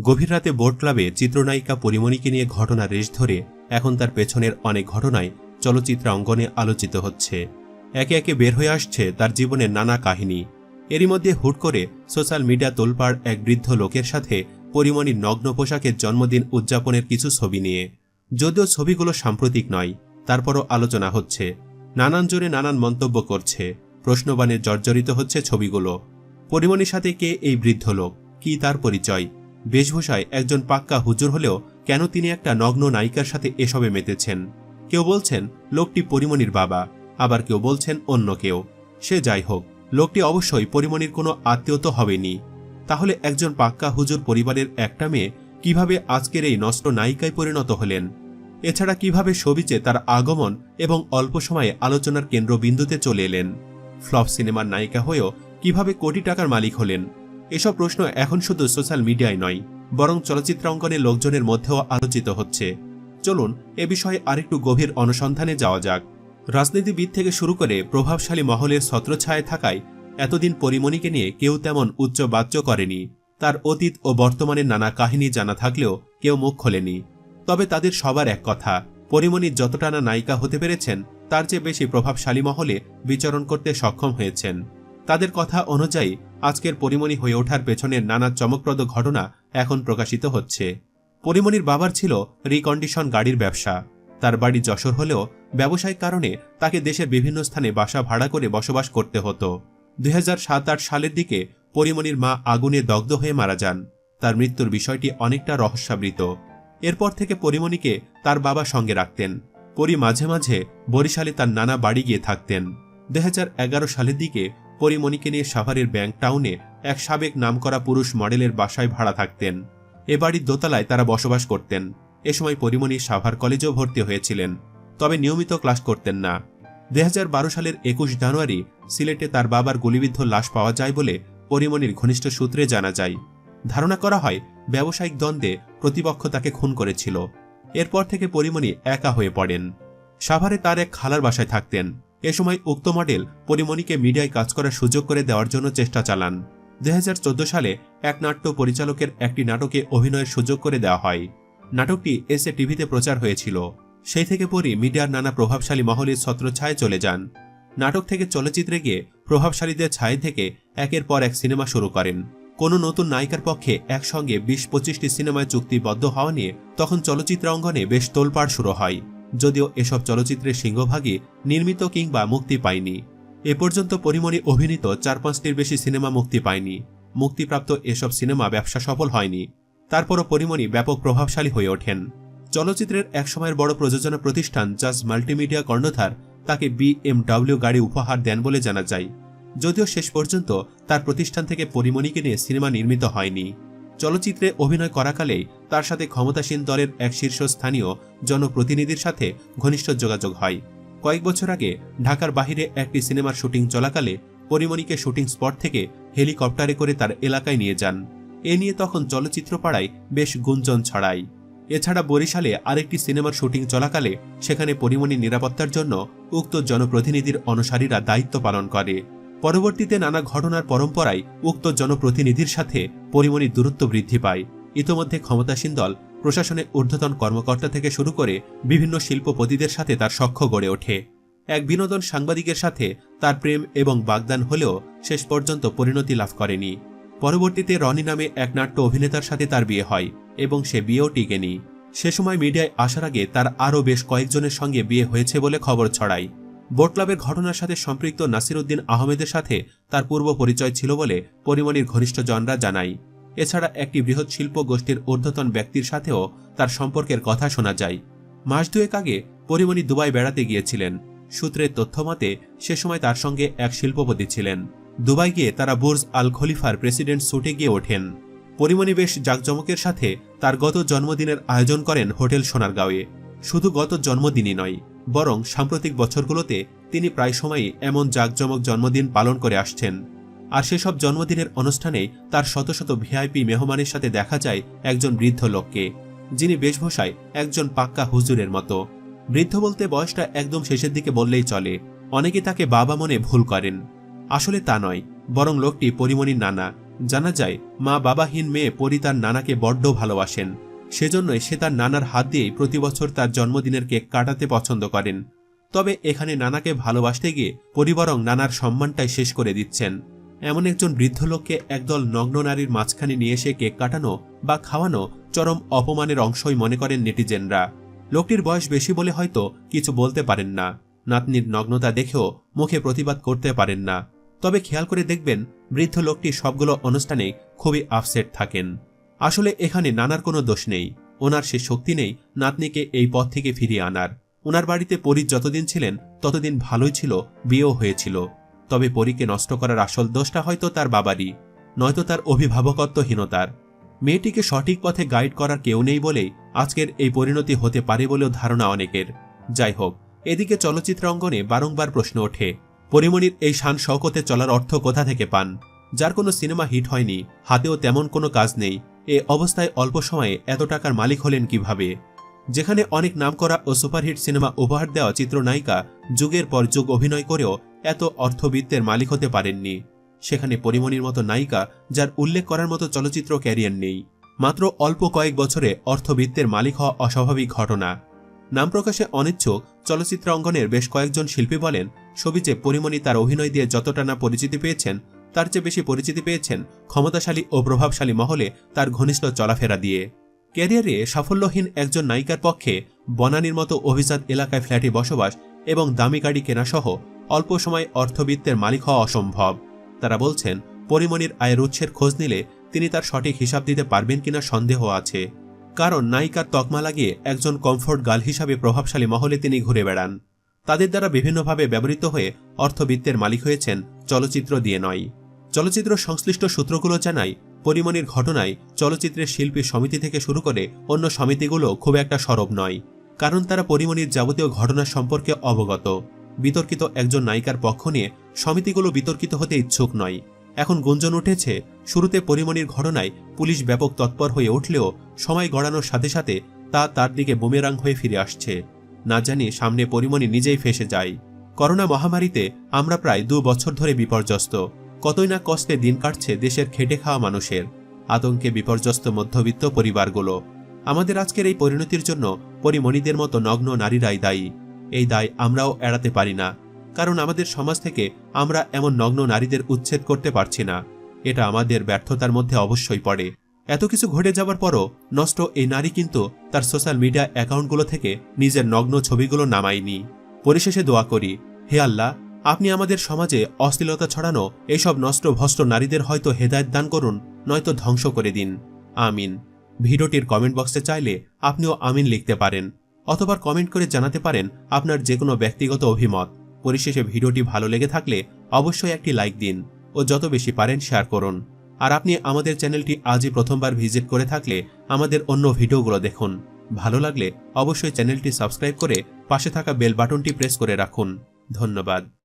গভীর রাতে বোট ক্লাবে চিত্রনায়িকা পরিমণিকে নিয়ে ঘটনা রেশ ধরে এখন তার পেছনের অনেক ঘটনায় চলচ্চিত্র অঙ্গনে আলোচিত হচ্ছে। একে একে বের হয়ে আসছে তার জীবনের নানা কাহিনী। এরই মধ্যে হুট করে সোশ্যাল মিডিয়া তোলপাড় এক বৃদ্ধ লোকের সাথে পরিমণির নগ্ন পোশাকের জন্মদিন উদযাপনের কিছু ছবি নিয়ে। যদিও ছবিগুলো সাম্প্রতিক নয়, তারপরও আলোচনা হচ্ছে। নানান জোরে নানান মন্তব্য করছে, প্রশ্নবাণে জর্জরিত হচ্ছে ছবিগুলো। পরিমণির সাথে কে এই বৃদ্ধ লোক? কি তার পরিচয়? বেশভূষায় একজন পাক্কা হুজুর হলেও কেন তিনি একটা নগ্ন নায়িকার সাথে এসবে মেতেছেন? কেউ বলছেন, লোকটি পরিমণির বাবা। আবার কেউ বলছেন, অন্য কেউ। সে যাই হোক, লোকটি অবশ্যই পরিমণির কোনো আত্মীয় তো হবেনি। তাহলে একজন পাক্কা হুজুর পরিবারের একটা মেয়ে কীভাবে আজকের এই নষ্ট নায়িকায় পরিণত হলেন? এছাড়া কীভাবে সবিচে তার আগমন এবং অল্প সময়ে আলোচনার কেন্দ্রবিন্দুতে চলে এলেন? ফ্লপ সিনেমার নায়িকা হয়েও কীভাবে কোটি টাকার মালিক হলেন? এসব প্রশ্ন এখন শুধু সোশ্যাল মিডিয়ায় নয়, বরং চলচ্চিত্র চলচ্চিত্রাঙ্গনের লোকজনের মধ্যেও আলোচিত হচ্ছে। চলুন, এ বিষয়ে আরেকটু গভীর অনুসন্ধানে যাওয়া যাক। রাজনীতিবিদ থেকে শুরু করে প্রভাবশালী মহলের ছত্রছায়ায় থাকায় এতদিন পরিমণিকে নিয়ে কেউ তেমন উচ্চ বাচ্য করেনি। তার অতীত ও বর্তমানের নানা কাহিনী জানা থাকলেও কেউ মুখ খোলেনি। তবে তাদের সবার এক কথা, পরিমণি যতটা না নায়িকা হতে পেরেছেন, তার চেয়ে বেশি প্রভাবশালী মহলে বিচরণ করতে সক্ষম হয়েছেন। তাদের কথা অনুযায়ী আজকের পরিমণি হয়ে ওঠার পেছনের নানা চমকপ্রদ ঘটনা এখন প্রকাশিত হচ্ছে। পরিমণির বাবার ছিল রিকন্ডিশন গাড়ির ব্যবসা। তার বাড়ি যশোর হলেও ব্যবসায়িক কারণে তাকে দেশের বিভিন্ন স্থানে বাসা ভাড়া করে বসবাস করতে হতো। দুই সালের দিকে পরিমণির মা আগুনে দগ্ধ হয়ে মারা যান। তার মৃত্যুর বিষয়টি অনেকটা রহস্যাবৃত। এরপর থেকে পরিমণিকে তার বাবা সঙ্গে রাখতেন। পরি মাঝে মাঝে বরিশালে তার নানা বাড়ি গিয়ে থাকতেন। দুই হাজার এগারো সালের দিকে পরিমণিকে নিয়ে সাভারের ব্যাংক টাউনে এক সাবেক নামকরা পুরুষ মডেলের বাসায় ভাড়া থাকতেন। এ বাড়ির দোতলায় তারা বসবাস করতেন। এ সময় পরিমণি সাভার কলেজেও ভর্তি হয়েছিলেন। তবে নিয়মিত ক্লাস করতেন না। দু হাজার বারো সালের একুশ জানুয়ারি সিলেটে তার বাবার গুলিবিদ্ধ লাশ পাওয়া যায় বলে পরিমণির ঘনিষ্ঠ সূত্রে জানা যায়। ধারণা করা হয়, ব্যবসায়িক দ্বন্দ্বে প্রতিপক্ষ তাকে খুন করেছিল। এরপর থেকে পরিমণি একা হয়ে পড়েন। সাভারে তার এক খালার বাসায় থাকতেন। এ সময় উক্ত মডেল পরিমণিকে মিডিয়ায় কাজ করার সুযোগ করে দেওয়ার জন্য চেষ্টা চালান। দু হাজার চোদ্দ সালে এক নাট্য পরিচালকের একটি নাটকে অভিনয়ের সুযোগ করে দেওয়া হয়। নাটকটি এসে টিভিতে প্রচার হয়েছিল। সেই থেকে পরই মিডিয়ার নানা প্রভাবশালী মহলের ছত্রছায় চলে যান। নাটক থেকে চলচ্চিত্রে গিয়ে প্রভাবশালীদের ছায় থেকে একের পর এক সিনেমা শুরু করেন। কোনো নতুন নায়িকার পক্ষে একসঙ্গে বিশ পঁচিশটি সিনেমায় চুক্তিবদ্ধ হওয়া নিয়ে তখন চলচ্চিত্র অঙ্গনে বেশ তোলপাড় শুরু হয়। যদিও এসব চলচ্চিত্রের সিংহভাগই নির্মিত কিংবা মুক্তি পায়নি। এ পর্যন্ত পরিমণি অভিনীত চার পাঁচটির বেশি সিনেমা মুক্তি পায়নি। মুক্তিপ্রাপ্ত এসব সিনেমা ব্যবসা সফল হয়নি। তারপরও পরিমণি ব্যাপক প্রভাবশালী হয়ে ওঠেন। চলচ্চিত্রের একসময়ের বড় প্রযোজনা প্রতিষ্ঠান জাজ মাল্টিমিডিয়া কর্ণধার তাকে বিএমডব্লিউ গাড়ি উপহার দেন বলে জানা যায়। যদিও শেষ পর্যন্ত তার প্রতিষ্ঠান থেকে পরিমণিকে নিয়ে সিনেমা নির্মিত হয়নি। চলচ্চিত্রে অভিনয় করাকালেই তার সাথে ক্ষমতাসীন দলের এক শীর্ষস্থানীয় জনপ্রতিনিধির সাথে ঘনিষ্ঠ যোগাযোগ হয়। কয়েক বছর আগে ঢাকার বাহিরে একটি সিনেমার শুটিং চলাকালে পরিমণিকে শুটিং স্পট থেকে হেলিকপ্টারে করে তার এলাকায় নিয়ে যান। এ নিয়ে তখন চলচ্চিত্র পাড়ায় বেশ গুঞ্জন ছড়ায়। এছাড়া বরিশালে আরেকটি সিনেমার শুটিং চলাকালে সেখানে পরিমণি নিরাপত্তার জন্য উক্ত জনপ্রতিনিধির অনুসারীরা দায়িত্ব পালন করে। পরবর্তীতে নানা ঘটনার পরম্পরায় উক্ত জনপ্রতিনিধির সাথে পরিমণির দূরত্ব বৃদ্ধি পায়। ইতোমধ্যে ক্ষমতাসীন দল প্রশাসনের ঊর্ধ্বতন কর্মকর্তা থেকে শুরু করে বিভিন্ন শিল্পপতিদের সাথে তার সখ্য গড়ে ওঠে। এক বিনোদন সাংবাদিকের সাথে তার প্রেম এবং বাগদান হলেও শেষ পর্যন্ত পরিণতি লাভ করেনি। পরবর্তীতে রনি নামে এক নাট্য অভিনেতার সাথে তার বিয়ে হয় এবং সে বিয়েও টিকেনি। সে সময় মিডিয়ায় আসার আগে তার আরও বেশ কয়েকজনের সঙ্গে বিয়ে হয়েছে বলে খবর ছড়ায়। বোট ক্লাবের ঘটনার সাথে সম্পৃক্ত নাসিরুদ্দিন আহমেদের সাথে তার পূর্ব পরিচয় ছিল বলে পরিমণির ঘনিষ্ঠ জনরা জানায়। এছাড়া একটি বৃহৎ শিল্প গোষ্ঠীর ঊর্ধ্বতন ব্যক্তির সাথেও তার সম্পর্কের কথা শোনা যায়। মাস দুয়েক আগে পরিমণি দুবাই বেড়াতে গিয়েছিলেন। সূত্রের তথ্য মতে সে সময় তার সঙ্গে এক শিল্পপতি ছিলেন। দুবাই গিয়ে তারা বুর্জ আল খলিফার প্রেসিডেন্ট সুটে গিয়ে ওঠেন। পরিমণি বেশ জাঁকজমকের সাথে তার গত জন্মদিনের আয়োজন করেন হোটেল সোনারগাঁওয়ে। শুধু গত জন্মদিনই নয় বরং সাম্প্রতিক বছরগুলোতে তিনি প্রায় সময়ই এমন জাঁকজমক জন্মদিন পালন করে আসছেন। আর সেসব জন্মদিনের অনুষ্ঠানে তার শত শত ভিআইপি মেহমানের সাথে দেখা যায় একজন বৃদ্ধ লোককে, যিনি বেশভূষায় একজন পাক্কা হুজুরের মতো। বৃদ্ধ বলতে বয়সটা একদম শেষের দিকে বললেই চলে, অনেকে তাকে বাবা মনে ভুল করেন। আসলে তা নয়, বরং লোকটি পরিমণির নানা। জানা যায় মা বাবাহীন মেয়ে পরি তার নানাকে বড্ড ভালোবাসেন। সেজন্যই সে তার নানার হাত দিয়েই প্রতি বছর তার জন্মদিনের কেক কাটাতে পছন্দ করেন। তবে এখানে নানাকে ভালোবাসতে গিয়ে পরিবরং নানার সম্মানটাই শেষ করে দিচ্ছেন। এমন একজন বৃদ্ধ লোককে একদল নগ্ন নারীর মাঝখানে নিয়ে এসে কেক কাটানো বা খাওয়ানো চরম অপমানের অংশই মনে করেন নেটিজেনরা। লোকটির বয়স বেশি বলে হয়তো কিছু বলতে পারেন না। নাতনির নগ্নতা দেখেও মুখে প্রতিবাদ করতে পারেন না। তবে খেয়াল করে দেখবেন বৃদ্ধ লোকটি সবগুলো অনুষ্ঠানে খুবই আপসেট থাকেন। আসলে এখানে নানার কোনো দোষ নেই। ওনার সে শক্তি নেই নাতনিকে এই পথ থেকে ফিরিয়ে আনার। ওনার বাড়িতে পরী যতদিন ছিলেন, ততদিন ভালোই ছিল, বিয়েও হয়েছিল। তবে পরীকে নষ্ট করার আসল দোষটা হয়তো তার বাবারই, নয়তো তার অভিভাবকত্বহীনতার। মেয়েটিকে সঠিক পথে গাইড করার কেউ নেই বলেই আজকের এই পরিণতি হতে পারে বলেও ধারণা অনেকের। যাই হোক, এদিকে চলচ্চিত্র অঙ্গনে বারংবার প্রশ্ন ওঠে, পরিমণির এই শান শওকতে চলার অর্থ কোথা থেকে পান? যার কোনো সিনেমা হিট হয়নি, হাতেও তেমন কোনো কাজ নেই এ অবস্থায় অল্প সময়ে এত টাকার মালিক হলেন কীভাবে? যেখানে অনেক নামকরা ও সুপারহিট সিনেমা উপহার দেওয়া চিত্রনায়িকা যুগের পর যুগ অভিনয় করেও এত অর্থবিত্তের মালিক হতে পারেননি। সেখানে পরিমণির মতো নায়িকা যার উল্লেখ করার মতো চলচ্চিত্র ক্যারিয়ার নেই। মাত্র অল্প কয়েক বছরে অর্থবিত্তের মালিক হওয়া অস্বাভাবিক ঘটনা। নাম প্রকাশে অনিচ্ছুক চলচ্চিত্র অঙ্গনের বেশ কয়েকজন শিল্পী বলেন ছবি যে পরিমণি তার অভিনয় দিয়ে যতটা না পরিচিতি পেয়েছেন তার চেয়ে বেশি পরিচিতি পেয়েছেন ক্ষমতাশালী ও প্রভাবশালী মহলে তার ঘনিষ্ঠ চলাফেরা দিয়ে। ক্যারিয়ারে সাফল্যহীন একজন নায়িকার পক্ষে বনানীর মতো অভিজাত এলাকায় ফ্ল্যাটে বসবাস এবং দামি গাড়ি কেনাসহ অল্প সময় অর্থবিত্তের মালিক হওয়া অসম্ভব। তারা বলছেন পরিমণির আয়ের উৎসের খোঁজ নিলে তিনি তার সঠিক হিসাব দিতে পারবেন কিনা সন্দেহ আছে। কারণ নায়িকার তকমা লাগিয়ে একজন কমফোর্ট গার্ল হিসাবে প্রভাবশালী মহলে তিনি ঘুরে বেড়ান। তাদের দ্বারা বিভিন্নভাবে ব্যবহৃত হয়ে অর্থবিত্তের মালিক হয়েছেন চলচ্চিত্র দিয়ে নয়। চলচ্চিত্র সংশ্লিষ্ট সূত্রগুলো জানায় পরিমণির ঘটনায় চলচ্চিত্রের শিল্পী সমিতি থেকে শুরু করে অন্য সমিতিগুলো খুব একটা সরব নয়, কারণ তারা পরিমণির যাবতীয় ঘটনা সম্পর্কে অবগত। বিতর্কিত একজন নায়িকার পক্ষ নিয়ে সমিতিগুলো বিতর্কিত হতে ইচ্ছুক নয়। এখন গুঞ্জন উঠেছে, শুরুতে পরিমণির ঘটনায় পুলিশ ব্যাপক তৎপর হয়ে উঠলেও সময় গড়ানোর সাথে সাথে তা তার দিকে বুমেরাং হয়ে ফিরে আসছে। না জানি সামনে পরিমণি নিজেই ফেসে যায়। করোনা মহামারীতে আমরা প্রায় দু বছর ধরে বিপর্যস্ত। কতই না কষ্টে দিন কাটছে দেশের খেটে খাওয়া মানুষের। আতঙ্কে বিপর্যস্ত মধ্যবিত্ত পরিবারগুলো। আমাদের আজকের এই পরিণতির জন্য পরিমণিদের মতো নগ্ন নারীরাই দায়ী। এই দায় আমরাও এড়াতে পারি না। কারণ আমাদের সমাজ থেকে আমরা এমন নগ্ন নারীদের উচ্ছেদ করতে পারছি না। এটা আমাদের ব্যর্থতার মধ্যে অবশ্যই পড়ে। এত কিছু ঘটে যাবার পরও নষ্ট এই নারী কিন্তু তার সোশ্যাল মিডিয়া অ্যাকাউন্টগুলো থেকে নিজের নগ্ন ছবিগুলো নামায়নি। পরিশেষে দোয়া করি, হে আল্লাহ আপনি আমাদের সমাজে অশ্লীলতা ছড়ানো, এসব নষ্ট ভস্ত নারীদের হয়তো হেদায়ত দান করুন, নয়তো ধ্বংস করে দিন। আমিন। ভিডিওটির কমেন্ট বক্সে চাইলে আপনিও আমিন লিখতে পারেন। অথবা কমেন্ট করে জানাতে পারেন আপনার যে কোনো ব্যক্তিগত অভিমত। পরিশেষে ভিডিওটি ভালো লেগে থাকলে অবশ্যই একটি লাইক দিন ও যত বেশি পারেন শেয়ার করুন। আর আপনি আমাদের চ্যানেলটি আজই প্রথমবার ভিজিট করে থাকলে আমাদের অন্য ভিডিওগুলো দেখুন। ভালো লাগলে অবশ্যই চ্যানেলটি সাবস্ক্রাইব করে পাশে থাকা বেল বাটনটি প্রেস করে রাখুন। ধন্যবাদ।